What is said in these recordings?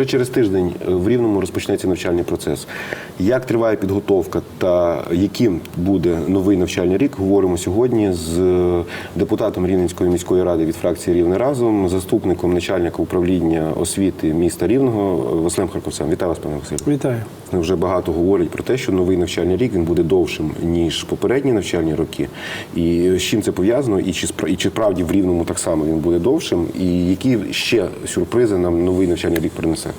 Вже через тиждень е, в Рівному розпочнеться навчальний процес. Як триває підготовка та яким буде новий навчальний рік, говоримо сьогодні з е, депутатом Рівненської міської ради від фракції Рівне разом, заступником начальника управління освіти міста Рівного е, Василем Харковцем. Вітаю вас, пане Василь. Вітаю. Вже багато говорять про те, що новий навчальний рік він буде довшим ніж попередні навчальні роки. І з чим це пов'язано, і чи і чи правді в рівному так само він буде довшим, і які ще сюрпризи нам новий навчальний рік принесе?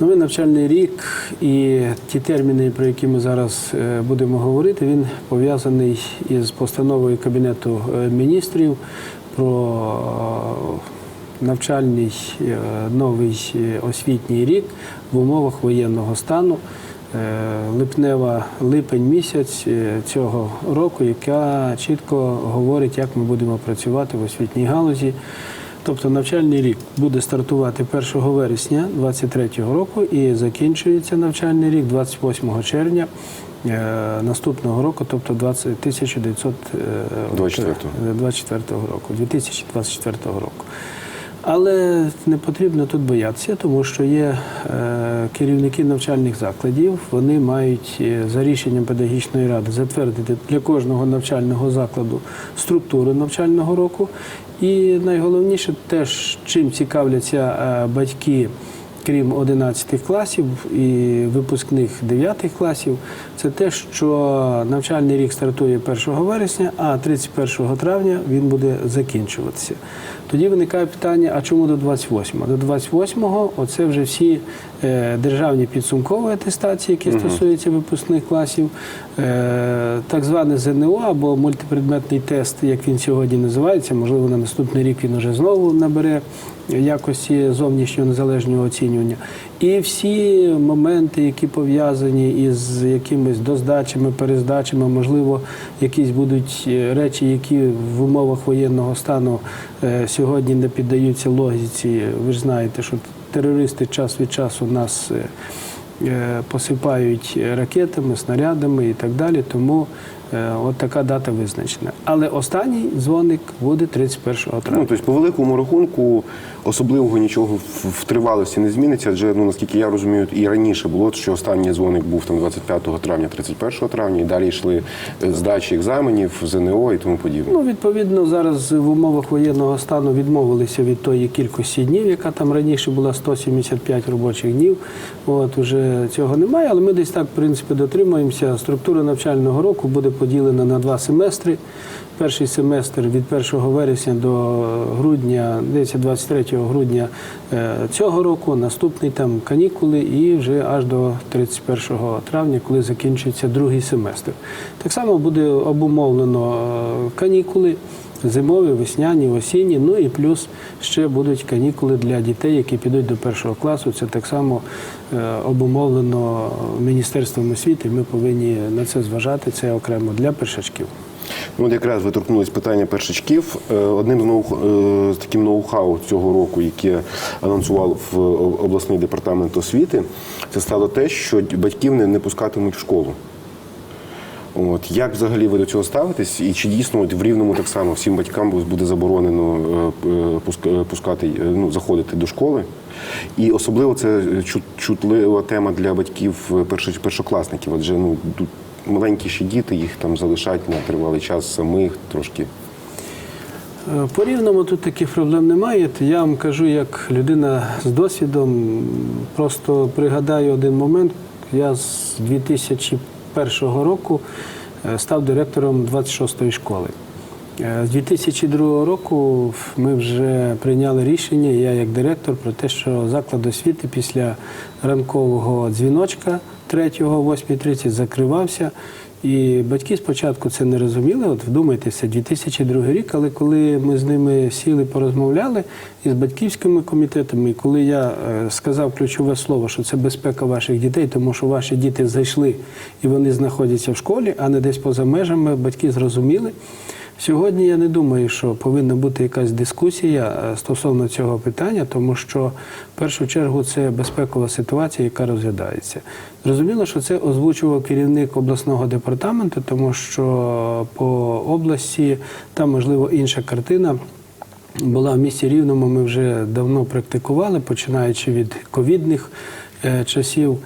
Новий навчальний рік і ті терміни, про які ми зараз е, будемо говорити, він пов'язаний із постановою Кабінету е, міністрів про е, навчальний новий освітній рік в умовах воєнного стану. Липнева липень місяць цього року, яка чітко говорить, як ми будемо працювати в освітній галузі. Тобто навчальний рік буде стартувати 1 вересня 2023 року і закінчується навчальний рік 28 червня е, наступного року, тобто 1924 24 року, 2024 року. Але не потрібно тут боятися, тому що є е, керівники навчальних закладів. Вони мають е, за рішенням педагогічної ради затвердити для кожного навчального закладу структуру навчального року. І найголовніше теж, чим цікавляться е, батьки крім 11 класів і випускних 9 класів, це те, що навчальний рік стартує 1 вересня, а 31 травня він буде закінчуватися. Тоді виникає питання: а чому до 28-го? До 28-го оце вже всі е, державні підсумкові атестації, які стосуються випускних класів, е, так зване ЗНО або мультипредметний тест, як він сьогодні називається. Можливо, на наступний рік він уже знову набере якості зовнішнього незалежного оцінювання. І всі моменти, які пов'язані із якимись доздачами, перездачами, можливо, якісь будуть е, речі, які в умовах воєнного стану е, сьогодні не піддаються логіці. Ви ж знаєте, що терористи час від часу нас е, посипають ракетами, снарядами і так далі. Тому от така дата визначена. Але останній дзвоник буде 31 травня. Ну тобто, по великому рахунку, особливого нічого в, тривалості не зміниться. Адже ну наскільки я розумію, і раніше було, що останній дзвоник був там 25 травня, 31 травня, і далі йшли е, здачі екзаменів, ЗНО і тому подібне. Ну, відповідно, зараз в умовах воєнного стану відмовилися від тої кількості днів, яка там раніше була 175 робочих днів. От уже цього немає, але ми десь так, в принципі, дотримуємося. Структура навчального року буде поділена на два семестри. Перший семестр від 1 вересня до грудня, десь 23 грудня е, цього року, наступний там канікули і вже аж до 31 травня, коли закінчується другий семестр. Так само буде обумовлено е, канікули. Зимові, весняні, осінні, ну і плюс ще будуть канікули для дітей, які підуть до першого класу. Це так само е, обумовлено Міністерством освіти. Ми повинні на це зважати. Це окремо для першачків. Ну, от якраз ви торкнулись питання першачків. Е, Одним з е, з таким ноу-хау цього року, яке анонсував обласний департамент освіти, це стало те, що батьків не пускатимуть в школу. От як взагалі ви до цього ставитесь? І чи дійсно от в рівному так само всім батькам буде заборонено е, е, е, пускати ну, заходити до школи? І особливо це чутлива тема для батьків першокласників. Адже ну маленькі ще діти, їх там залишать на тривалий час самих трошки. По рівному тут таких проблем немає. Я вам кажу, як людина з досвідом, просто пригадаю один момент. Я з 2001 року е, став директором 26-ї школи. Е, З 2002 року ми вже прийняли рішення, я як директор, про те, що заклад освіти після ранкового дзвіночка 3-го, 8.30 закривався. І батьки спочатку це не розуміли. От вдумайтеся, 2002 рік, але коли ми з ними сіли, порозмовляли із батьківськими комітетами, і коли я е, сказав ключове слово, що це безпека ваших дітей, тому що ваші діти зайшли і вони знаходяться в школі, а не десь поза межами, батьки зрозуміли. Сьогодні я не думаю, що повинна бути якась дискусія е, стосовно цього питання, тому що в першу чергу це безпекова ситуація, яка розглядається. Зрозуміло, що це озвучував керівник обласного департаменту, тому що по області там можливо інша картина. була в місті Рівному, ми вже давно практикували, починаючи від ковідних е, часів.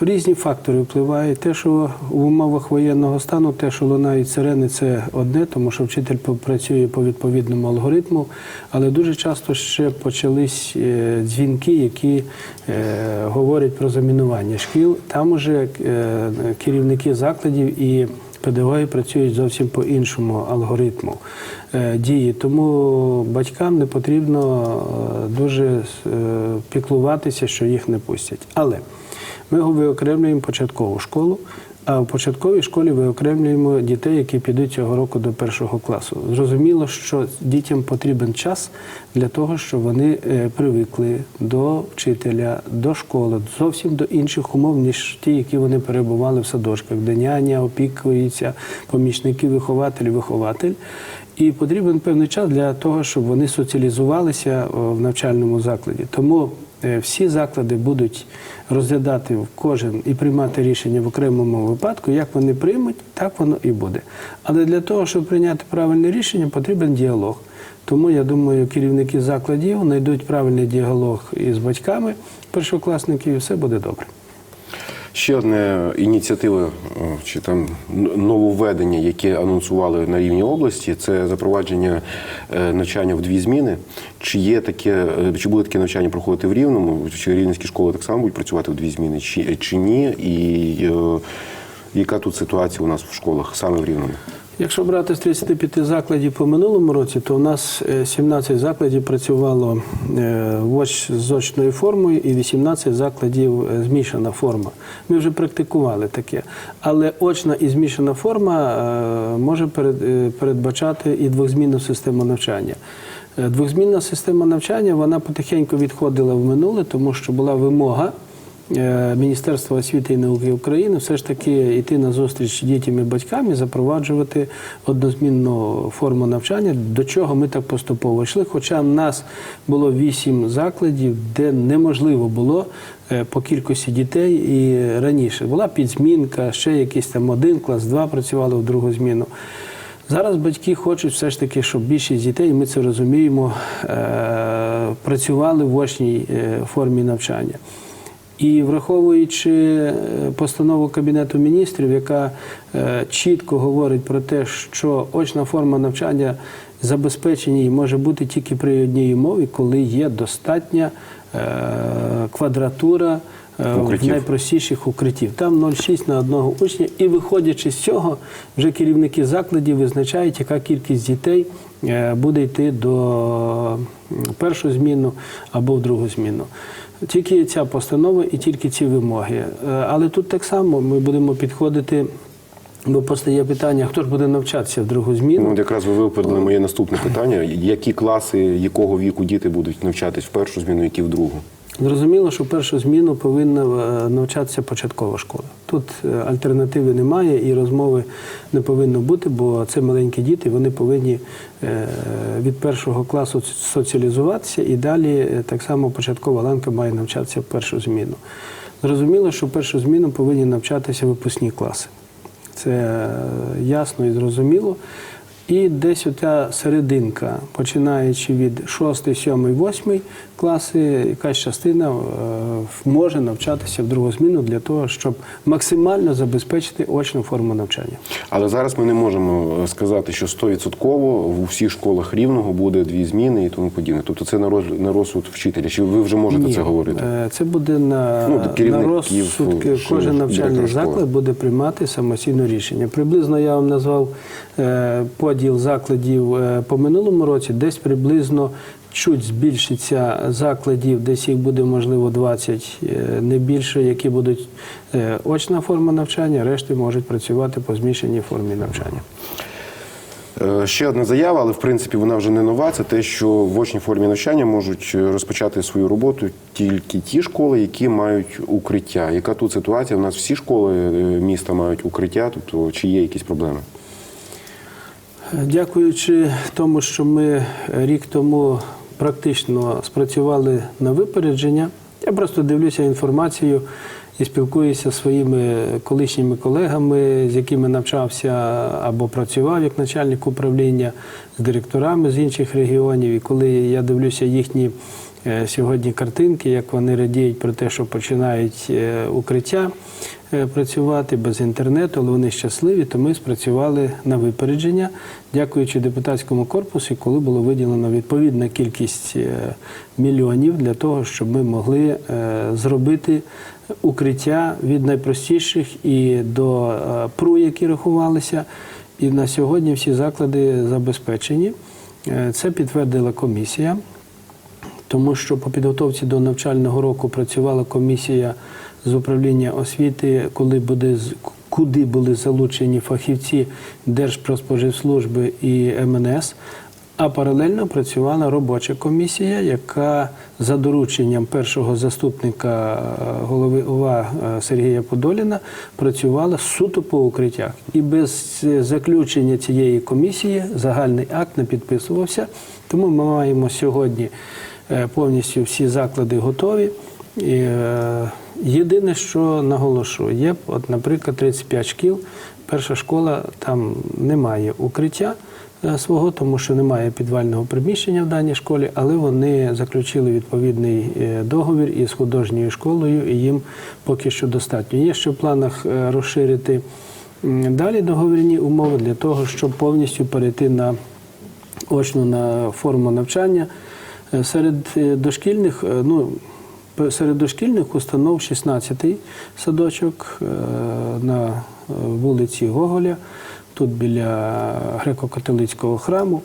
Різні фактори впливають. Те, що в умовах воєнного стану, те, що лунають сирени, це одне, тому що вчитель працює по відповідному алгоритму. Але дуже часто ще почались е, дзвінки, які е, говорять про замінування шкіл. Там уже е, керівники закладів і педагоги працюють зовсім по іншому алгоритму дії. Тому батькам не потрібно дуже піклуватися, що їх не пустять. Але ми виокремлюємо початкову школу. А в початковій школі виокремлюємо дітей, які підуть цього року до першого класу. Зрозуміло, що дітям потрібен час для того, щоб вони е, привикли до вчителя, до школи, зовсім до інших умов, ніж ті, які вони перебували в садочках, де няня опікується, помічники, вихователь, вихователь. І потрібен певний час для того, щоб вони соціалізувалися в навчальному закладі. Тому е, всі заклади будуть розглядати кожен і приймати рішення в окремому випадку. Як вони приймуть, так воно і буде. Але для того, щоб прийняти правильне рішення, потрібен діалог. Тому я думаю, керівники закладів знайдуть правильний діалог із батьками першокласників, і все буде добре. Ще одна ініціатива чи там нововведення, яке анонсували на рівні області, це запровадження е, навчання в дві зміни. Чи є таке, е, чи буде таке навчання проходити в Рівному? Чи рівненські школи так само будуть працювати в дві зміни, чи, чи ні? І і яка тут ситуація у нас в школах саме в Рівному? Якщо брати з 35 закладів по минулому році, то у нас е, 17 закладів працювало е, з очною формою і 18 закладів е, змішана форма. Ми вже практикували таке. Але очна і змішана форма е, може е, передбачати і двохзмінну систему навчання. Е, Двохзмінна система навчання вона потихеньку відходила в минуле, тому що була вимога. Е, Міністерства освіти і науки України все ж таки йти на зустріч дітям і батькам і запроваджувати однозмінну форму навчання, до чого ми так поступово йшли. Хоча нас було вісім закладів, де неможливо було е, по кількості дітей і раніше. Була підзмінка, ще якийсь там один клас, два працювали в другу зміну. Зараз батьки хочуть все ж таки, щоб більшість дітей, ми це розуміємо, е, працювали в очній формі навчання. І враховуючи е, постанову Кабінету міністрів, яка е, чітко говорить про те, що очна форма навчання забезпечення може бути тільки при одній умові, коли є достатня е, квадратура в Укриттів. найпростіших укриттів. Там 0,6 на одного учня. І виходячи з цього, вже керівники закладів визначають, яка кількість дітей буде йти до першу зміну або в другу зміну. Тільки ця постанова і тільки ці вимоги. Е, Але тут так само ми будемо підходити, бо постає питання, хто ж буде навчатися в другу зміну. Ну, якраз ви випередили моє наступне питання: які класи, якого віку діти будуть навчатись в першу зміну, які в другу? Зрозуміло, що першу зміну повинна е, навчатися початкова школа. Тут е, альтернативи немає і розмови не повинно бути, бо це маленькі діти, вони повинні е, від першого класу соціалізуватися і далі так само початкова ланка має навчатися в першу зміну. Зрозуміло, що в першу зміну повинні навчатися випускні класи. Це е, ясно і зрозуміло. І десь ота серединка, починаючи від 6, 7, 8 класи, якась частина е, може навчатися в другу зміну для того, щоб максимально забезпечити очну форму навчання. Але зараз ми не можемо е, сказати, що 100% в усіх школах рівного буде дві зміни і тому подібне. Тобто це на роз- на розсуд вчителя. Чи ви вже можете Ні, це говорити? е, Це буде на, Ну, на розсуд. Кожен навчальний заклад буде приймати самостійне рішення. Приблизно я вам назвав е, поділ закладів е, по минулому році, десь приблизно. Чуть збільшиться закладів, десь їх буде можливо 20, е, не більше, які будуть е, очна форма навчання, решти можуть працювати по змішаній формі навчання. Ще одна заява, але в принципі вона вже не нова. Це те, що в очній формі навчання можуть розпочати свою роботу тільки ті школи, які мають укриття. Яка тут ситуація? У нас всі школи міста мають укриття, тобто чи є якісь проблеми? Дякуючи тому, що ми рік тому практично спрацювали на випередження, я просто дивлюся інформацію і спілкуюся зі своїми колишніми колегами, з якими навчався або працював як начальник управління, з директорами з інших регіонів. І коли я дивлюся їхні е, сьогодні картинки, як вони радіють про те, що починають е, укриття працювати без інтернету, але вони щасливі, то ми спрацювали на випередження, дякуючи депутатському корпусу, коли було виділено відповідна кількість е, мільйонів для того, щоб ми могли е, зробити укриття від найпростіших і до е, ПРУ, які рахувалися. І на сьогодні всі заклади забезпечені. Е, Це підтвердила комісія тому що по підготовці до навчального року працювала комісія з управління освіти, коли буде куди були залучені фахівці Держпродспоживслужби і МНС. А паралельно працювала робоча комісія, яка за дорученням першого заступника е, голови ОВА е, Сергія Подоліна працювала суто по укриттях. І без заключення цієї комісії загальний акт не підписувався. Тому ми маємо сьогодні е, повністю всі заклади готові. І, єдине, що наголошую, є, от, наприклад, 35 шкіл. Перша школа там немає укриття е, свого, тому що немає підвального приміщення в даній школі, але вони заключили відповідний е, договір із художньою школою, і їм поки що достатньо. Є ще в планах е, розширити далі договірні умови для того, щоб повністю перейти на очну на форму навчання. Серед дошкільних, ну, серед дошкільних установ 16-й садочок е, на е, вулиці Гоголя, тут біля греко-католицького храму.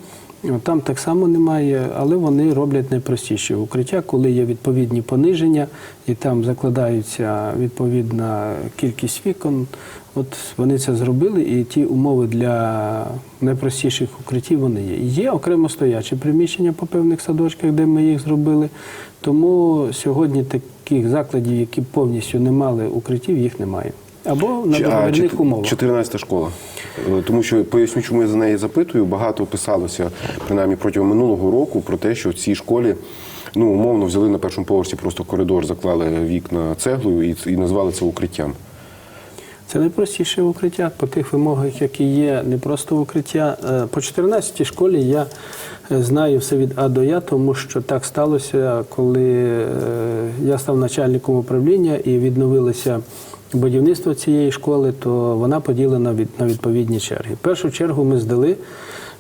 Там так само немає, але вони роблять найпростіші укриття, коли є відповідні пониження, і там закладається відповідна кількість вікон. От вони це зробили, і ті умови для найпростіших укриттів вони є. Є окремо стоячі приміщення по певних садочках, де ми їх зробили. Тому сьогодні таких закладів, які повністю не мали укриттів, їх немає. Або на договірних умовах. 14 школа. Е, Тому що поясню, чому я за неї запитую. Багато писалося принаймні протягом минулого року про те, що в цій школі ну умовно взяли на першому поверсі просто коридор, заклали вікна цеглою і, і назвали це укриттям. Це найпростіше укриття по тих вимогах, які є, не просто укриття. Е, По 14-й школі я е, знаю все від А до Я, тому що так сталося, коли я став начальником управління і відновилося будівництво цієї школи, то вона поділена на відповідні черги. Першу чергу ми здали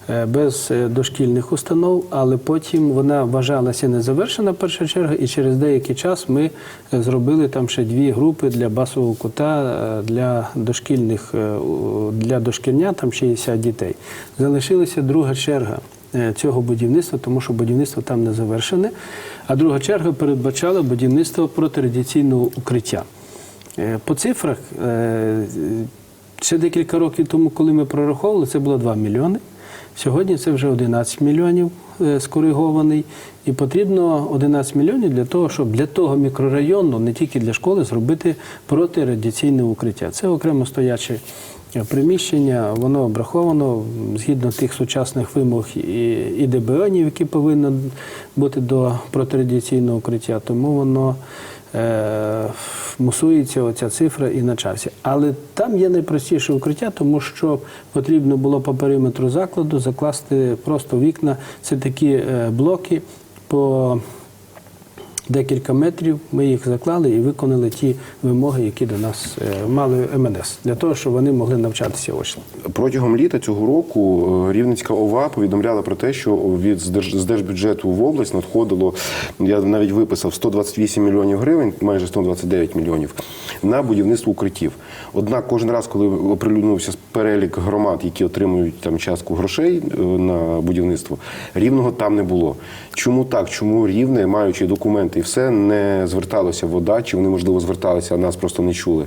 е, без е, дошкільних установ, але потім вона вважалася незавершена перша черга, і через деякий час ми е, зробили там ще дві групи для басового кута для дошкільних для дошкільня, там 60 дітей. Залишилася друга черга. Цього будівництва, тому що будівництво там не завершене. А друга черга передбачала будівництво протирадіаційного укриття. Е, По цифрах, е, ще декілька років тому, коли ми прораховували, це було 2 мільйони. Сьогодні це вже 11 мільйонів е, скоригований. І потрібно 11 мільйонів для того, щоб для того мікрорайону, не тільки для школи, зробити протирадіаційне укриття. Це окремо стояче приміщення, воно обраховано згідно тих сучасних вимог і, ДБОНів, які повинні бути до протирадіаційного укриття. Тому воно мусується оця цифра і на часі. Але там є найпростіше укриття, тому що потрібно було по периметру закладу закласти просто вікна. Це такі е, блоки по декілька метрів. Ми їх заклали і виконали ті вимоги, які до нас е, мали МНС, для того, щоб вони могли навчатися очно. Протягом літа цього року е, Рівненська ОВА повідомляла про те, що від з держбюджету в область надходило, я навіть виписав 128 мільйонів гривень, майже 129 мільйонів, на будівництво укриттів. Однак кожен раз, коли оприлюднився перелік громад, які отримують там частку грошей е, на будівництво, рівного там не було. Чому так? Чому рівне, маючи документи і все, не зверталося вода, чи вони можливо зверталися, а нас просто не чули?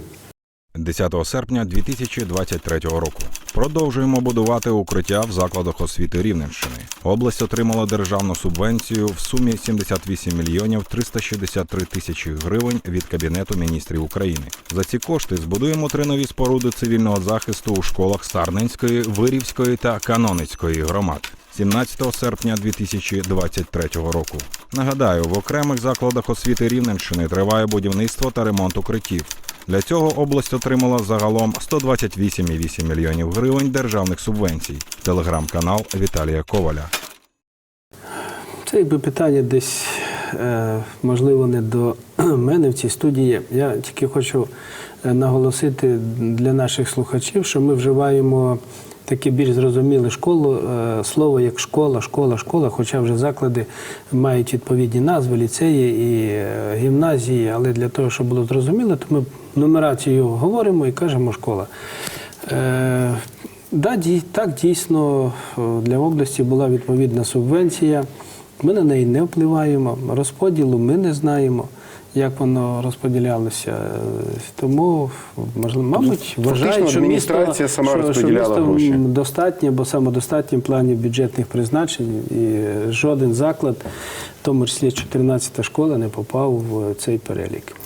10 серпня 2023 року. Продовжуємо будувати укриття в закладах освіти Рівненщини. Область отримала державну субвенцію в сумі 78 мільйонів 363 тисячі гривень від Кабінету міністрів України. За ці кошти збудуємо три нові споруди цивільного захисту у школах Сарненської, Вирівської та Каноницької громад. 17 серпня 2023 року. Нагадаю, в окремих закладах освіти Рівненщини триває будівництво та ремонт укриттів. Для цього область отримала загалом 128,8 мільйонів гривень державних субвенцій. Телеграм-канал Віталія Коваля. Це якби питання десь, е, можливо, не до мене в цій студії. Я тільки хочу е, наголосити для наших слухачів, що ми вживаємо таке більш зрозуміле школу, е, слово як школа, школа, школа, хоча вже заклади мають відповідні назви, ліцеї і е, гімназії, але для того, щоб було зрозуміло, то ми нумерацію говоримо і кажемо школа. Е, Да, так, дійсно, для області була відповідна субвенція. Ми на неї не впливаємо. Розподілу ми не знаємо, як воно розподілялося. Тому, можливо, мабуть, вважають, що місто, адміністрація сама що, розподіляла що місто гроші. достатньо, бо самодостатньо в плані бюджетних призначень. І жоден заклад, в тому числі 14 школа, не попав в цей перелік.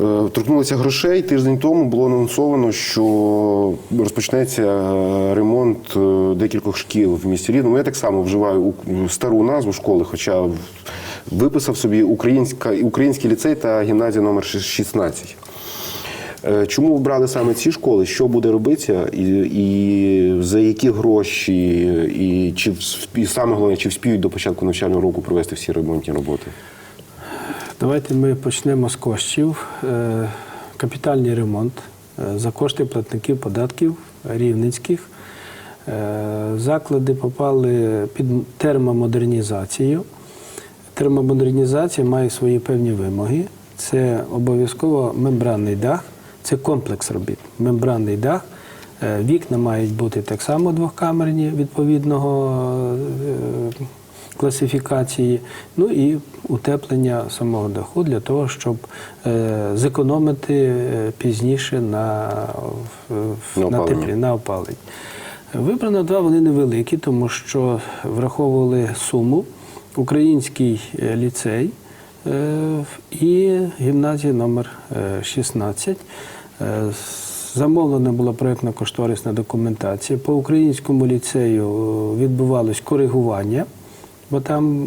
Е, Торкнулися грошей. Тиждень тому було анонсовано, що розпочнеться е, ремонт е, декількох шкіл в місті Рівному. Я так само вживаю стару назву школи, хоча виписав собі українська, український ліцей та гімназія номер 16. Е, Чому обрали саме ці школи? Що буде робитися, і, і за які гроші, і чи і саме головне, чи вспіють до початку навчального року провести всі ремонтні роботи? Давайте ми почнемо з коштів. Е, Капітальний ремонт е, за кошти платників податків рівненських. Заклади попали під термомодернізацію. Термомодернізація має свої певні вимоги. Це обов'язково мембранний дах, це комплекс робіт. Мембранний дах. Е, Вікна мають бути так само двохкамерні відповідного е, класифікації, ну і утеплення самого даху для того, щоб е, зекономити пізніше на, На на теплі, на опалення. Вибрано два, вони невеликі, тому що враховували суму Український е, ліцей е, і гімназія номер е, 16. Е, Замовлена була проєктно-кошторисна документація. По українському ліцею відбувалось коригування, бо там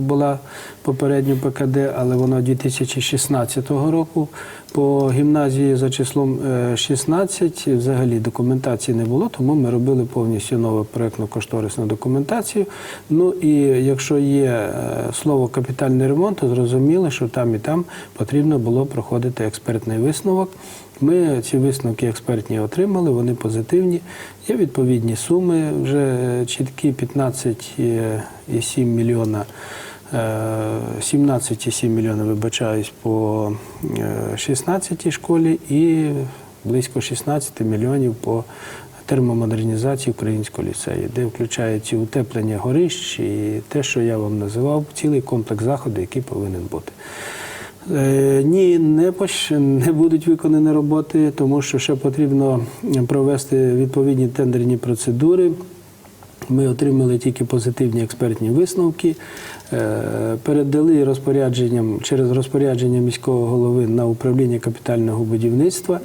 була попередньо ПКД, але вона 2016 року. По гімназії за числом е, 16 взагалі документації не було, тому ми робили повністю нову проєктно-кошторисну документацію. Ну і якщо є е, слово капітальний ремонт, то зрозуміло, що там і там потрібно було проходити експертний висновок. Ми ці висновки експертні отримали, вони позитивні. Є відповідні суми, вже чіткі 15,7 мільйона. Е, 17,7 мільйона, вибачаюсь, по е, 16 школі і близько 16 мільйонів по термомодернізації українського ліцею, де включається утеплення горищ і те, що я вам називав, цілий комплекс заходів, який повинен бути. Е, Ні, не пош... не будуть виконані роботи, тому що ще потрібно провести відповідні тендерні процедури. Ми отримали тільки позитивні експертні висновки. Е, Передали розпорядженням через розпорядження міського голови на управління капітального будівництва,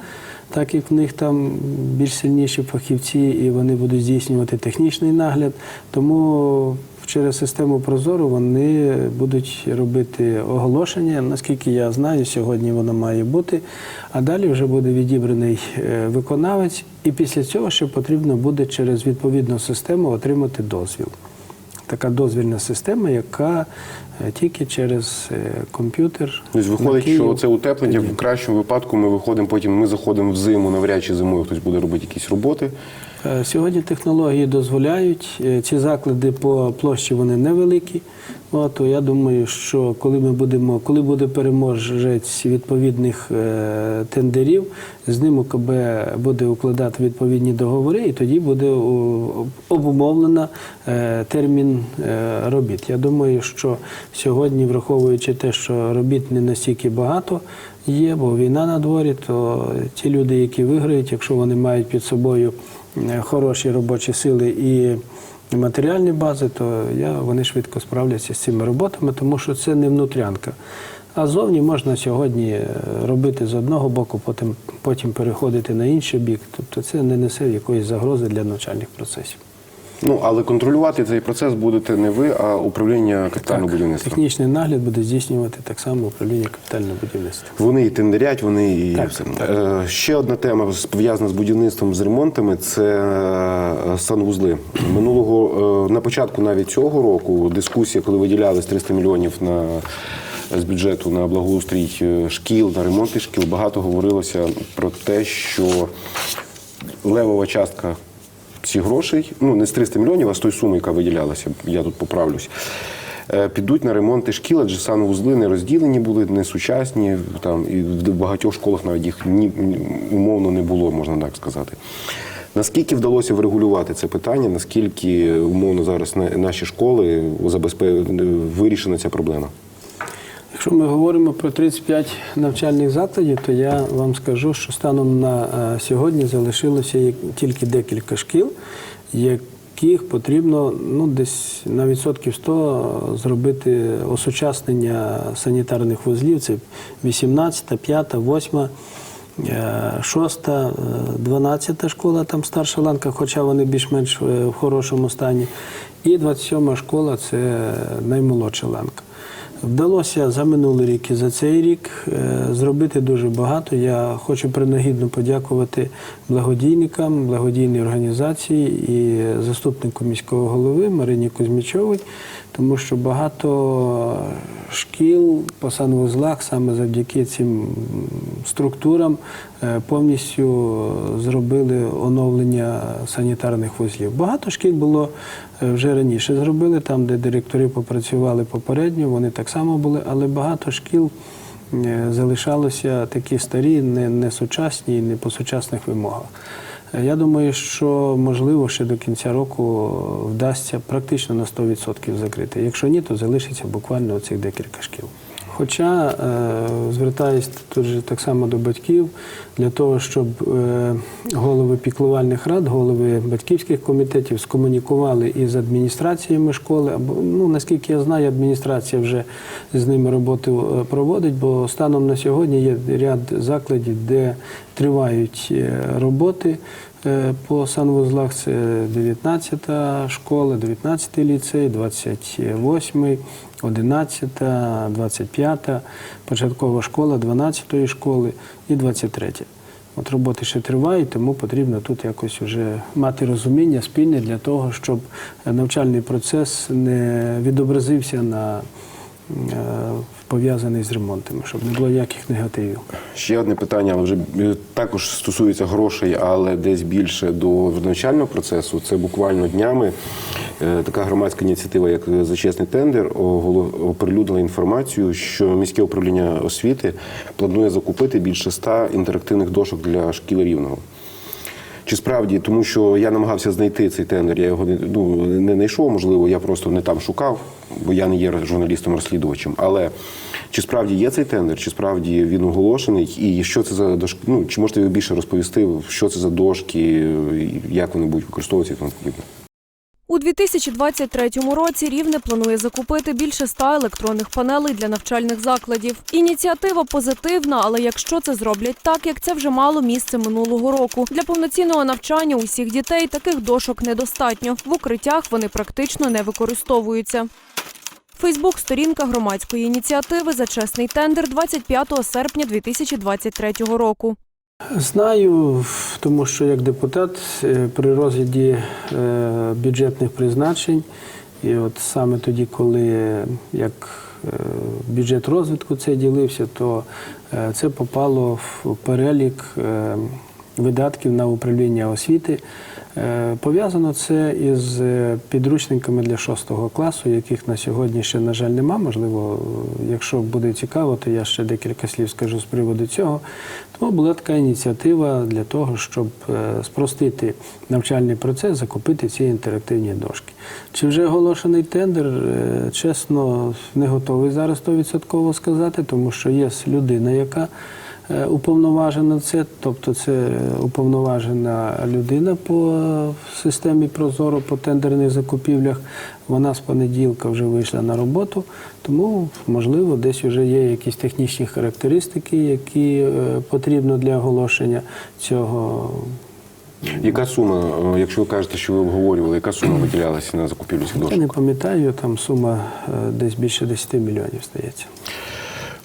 так як в них там більш сильніші фахівці, і вони будуть здійснювати технічний нагляд. Тому через систему Прозоро вони будуть робити оголошення. Наскільки я знаю, сьогодні воно має бути. А далі вже буде відібраний е, виконавець, і після цього ще потрібно буде через відповідну систему отримати дозвіл. Така дозвільна система, яка е, тільки через е, комп'ютер. Тобто виходить, Київ що це утеплення в кращому випадку ми виходимо, потім ми заходимо в зиму, навряд чи зимою хтось буде робити якісь роботи. Е, Сьогодні технології дозволяють. Е, Ці заклади по площі вони невеликі. От, я думаю, що коли ми будемо, коли буде переможець відповідних е, тендерів, з ним ОКБ буде укладати відповідні договори, і тоді буде обумовлено термін робіт. Я думаю, що сьогодні, враховуючи те, що робіт не настільки багато є, бо війна на дворі, то ті люди, які виграють, якщо вони мають під собою хороші робочі сили і матеріальні бази, то я, вони швидко справляться з цими роботами, тому що це не внутрянка. А зовні можна сьогодні е, робити з одного боку, потім, потім переходити на інший бік. Тобто це не несе якоїсь загрози для навчальних процесів. Ну але контролювати цей процес будете не ви, а управління капітального будівництва. Технічний нагляд буде здійснювати так само управління капітального будівництва. Вони і тендерять, вони і Так, все. так. Е, Ще одна тема пов'язана з будівництвом з ремонтами це е, санвузли. Минулого е, на початку навіть цього року дискусія, коли виділялись 300 мільйонів на з бюджету на благоустрій шкіл, на ремонти шкіл, багато говорилося про те, що левова частка цих грошей, ну не з 300 мільйонів, а з тої суми, яка виділялася, я тут поправлюсь. е, Підуть на ремонти шкіл, адже санвузли не розділені були, не сучасні. Там і в багатьох школах навіть їх ні, умовно не було, можна так сказати. Наскільки вдалося врегулювати це питання? Наскільки умовно зараз наші школи вирішена ця проблема? Якщо ми говоримо про 35 навчальних закладів, то я вам скажу, що станом на е, сьогодні залишилося тільки декілька шкіл, яких потрібно ну, десь на відсотків 100 зробити осучаснення санітарних вузлів. Це 18, 5, 8. Е, Шоста, е, дванадцята школа, там старша ланка, хоча вони більш-менш е, в хорошому стані. І 27 школа це наймолодша ланка. Вдалося за минулий рік і за цей рік е, зробити дуже багато. Я хочу принагідно подякувати благодійникам, благодійній організації і заступнику міського голови Марині Кузьмічовій, тому що багато шкіл по санвузлах саме завдяки цим структурам е, повністю зробили оновлення санітарних вузлів. Багато шкіл було е, вже раніше зробили, там, де директори попрацювали попередньо, вони так само були, але багато шкіл е, залишалося такі старі, не, не сучасні не по сучасних вимогах. Я думаю, що можливо ще до кінця року вдасться практично на 100% закрити. Якщо ні, то залишиться буквально оцих декілька шкіл. Хоча е, звертаюсь тут же так само до батьків для того, щоб е, голови піклувальних рад, голови батьківських комітетів скомунікували із адміністраціями школи. Або ну наскільки я знаю, адміністрація вже з ними роботу е, проводить, бо станом на сьогодні є ряд закладів, де тривають роботи. По санвузлах це 19-та школа, 19-й ліцей, 28-й, 11-та, 25-та, початкова школа 12-ї школи і 23-я. От роботи ще тривають, тому потрібно тут якось вже мати розуміння спільне для того, щоб навчальний процес не відобразився на е, пов'язаний з ремонтами, щоб не було ніяких негативів. Ще одне питання, але вже е, також стосується грошей, але десь більше до навчального процесу. Це буквально днями е, така громадська ініціатива, як за чесний тендер, оприлюднила інформацію, що міське управління освіти планує закупити більше ста інтерактивних дошок для шкіл рівного. Чи справді, тому що я намагався знайти цей тендер, я його ну, не знайшов, можливо, я просто не там шукав, бо я не є журналістом-розслідувачем. Але чи справді є цей тендер, чи справді він оголошений, і що це за дошки? Ну, чи можете ви більше розповісти, що це за дошки, як вони будуть використовуватися тому подібне? У 2023 році Рівне планує закупити більше ста електронних панелей для навчальних закладів. Ініціатива позитивна, але якщо це зроблять так, як це вже мало місце минулого року, для повноцінного навчання усіх дітей таких дошок недостатньо. В укриттях вони практично не використовуються. Фейсбук сторінка громадської ініціативи за чесний тендер 25 серпня 2023 року. Знаю, тому що як депутат е, при розгляді е, бюджетних призначень, і от саме тоді, коли е, як бюджет розвитку цей ділився, то це попало в перелік видатків на управління освіти. Е, Пов'язано це із е, підручниками для 6 класу, яких на сьогодні ще, на жаль, нема. Можливо, якщо буде цікаво, то я ще декілька слів скажу з приводу цього. Тому була така ініціатива для того, щоб е, спростити навчальний процес, закупити ці інтерактивні дошки. Чи вже оголошений тендер? Чесно, не готовий зараз 100% сказати, тому що є людина, яка уповноважена це, тобто це уповноважена людина по е, системі Прозоро по тендерних закупівлях. Вона з понеділка вже вийшла на роботу, тому можливо десь вже є якісь технічні характеристики, які е, потрібно для оголошення цього. Яка сума, е, якщо ви кажете, що ви обговорювали, яка сума виділялася на закупівлю цих Я не пам'ятаю, там сума е, десь більше 10 мільйонів здається.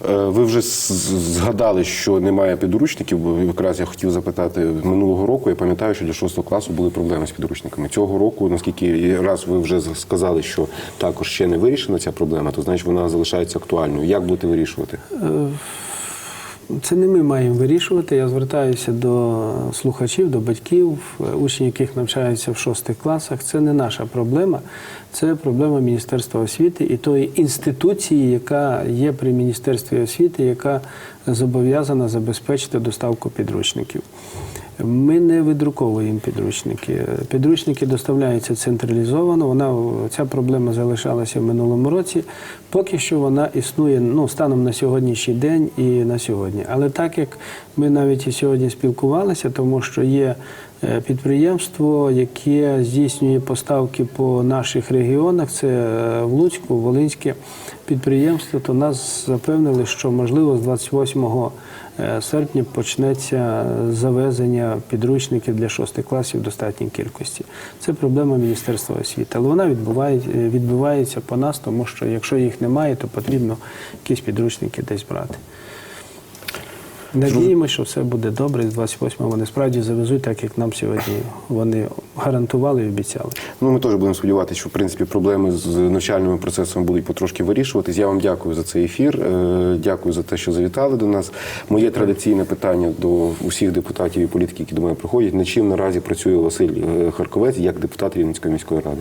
Е, Ви вже згадали, що немає підручників, бо якраз я хотів запитати минулого року. Я пам'ятаю, що для 6 класу були проблеми з підручниками. Цього року, наскільки раз ви вже сказали, що також ще не вирішена ця проблема, то значить вона залишається актуальною. Як будете вирішувати? Це не ми маємо вирішувати. Я звертаюся до слухачів, до батьків, учнів, яких навчаються в шостих класах. Це не наша проблема, це проблема Міністерства освіти і тої інституції, яка є при Міністерстві освіти, яка зобов'язана забезпечити доставку підручників. Ми не видруковуємо підручники. Підручники доставляються централізовано. Вона ця проблема залишалася в минулому році. Поки що вона існує ну, станом на сьогоднішній день і на сьогодні. Але так як ми навіть і сьогодні спілкувалися, тому що є е, підприємство, яке здійснює поставки по наших регіонах, це е, в Луцьку, Волинське підприємство, то нас запевнили, що можливо з 28 е, серпня почнеться завезення підручників для шостих класів в достатній кількості. Це проблема Міністерства освіти, але вона відбуває, е, відбувається по нас, тому що якщо їх немає, то потрібно якісь підручники десь брати. Надіємося, що все буде добре. і З 28-го вони справді завезуть, так як нам сьогодні вони гарантували і обіцяли. Ну, ми теж будемо сподіватися, що в принципі проблеми з навчальними процесами будуть потрошки вирішуватись. Я вам дякую за цей ефір. е, Дякую за те, що завітали до нас. Моє традиційне питання до усіх депутатів і політиків, які до мене приходять. Над чим наразі працює Василь е, Харковець як депутат Рівненської міської ради?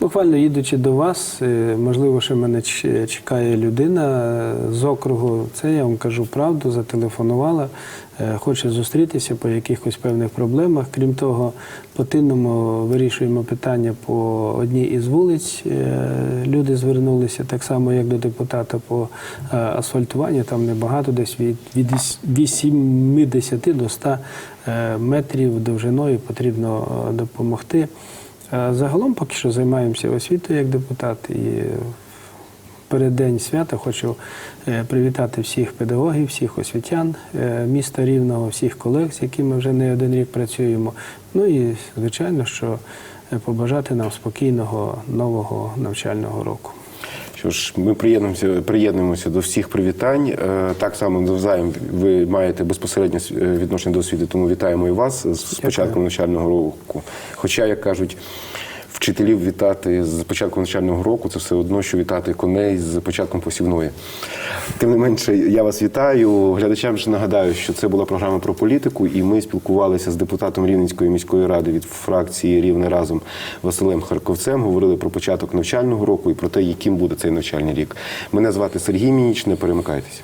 Буквально їдучи до вас, е, можливо, ще мене чекає людина е, з округу. Це я вам кажу правду, зателефонувала, е, хоче зустрітися по якихось певних проблемах. Крім того, по тинному вирішуємо питання по одній із вулиць. Люди звернулися так само, як до депутата по асфальтуванню. Там небагато, десь від, від 80 до 100 е, метрів довжиною потрібно допомогти. Загалом поки що займаємося освітою як депутат і в переддень свята хочу е, привітати всіх педагогів, всіх освітян е, міста Рівного, всіх колег, з якими вже не один рік працюємо. Ну і звичайно, що е, побажати нам спокійного нового навчального року. Що ж, ми приєднуємося, приєднуємося до всіх привітань. Е, Так само навзаєм ви маєте безпосередньо е, відношення до освіти, тому вітаємо і вас з початком навчального року. Хоча, як кажуть, вчителів вітати з початком навчального року це все одно, що вітати коней з початком посівної. Тим не менше, я вас вітаю. Глядачам ж нагадаю, що це була програма про політику, і ми спілкувалися з депутатом Рівненської міської ради від фракції Рівне разом Василем Харковцем. Говорили про початок навчального року і про те, яким буде цей навчальний рік. Мене звати Сергій Мініч. Не перемикайтеся.